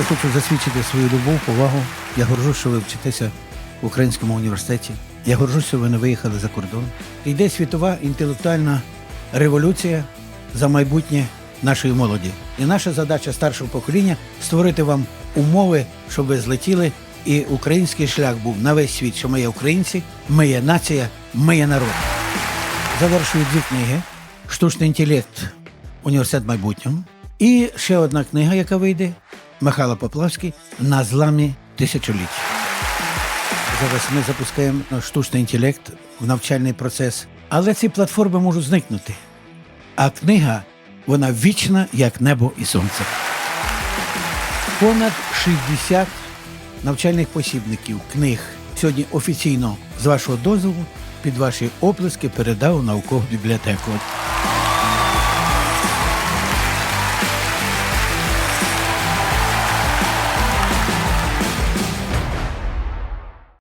хочу засвідчити свою любов, повагу. Я горжусь, що ви вчитеся в українському університеті. Я горжусь, що ви не виїхали за кордон. Йде світова інтелектуальна революція за майбутнє нашої молоді. І наша задача старшого покоління створити вам умови, щоб ви злетіли, і український шлях був на весь світ, що ми є українці, ми є нація, ми є народ. Завершую дві книги: Штучний інтелект, університет майбутнього. І ще одна книга, яка вийде Михайло Поплавський на зламі тисячоліть. Зараз ми запускаємо штучний інтелект в навчальний процес. Але ці платформи можуть зникнути. А книга, вона вічна, як небо і сонце. Понад 60 навчальних посібників, книг сьогодні офіційно, з вашого дозволу, під ваші оплески передав наукову бібліотеку.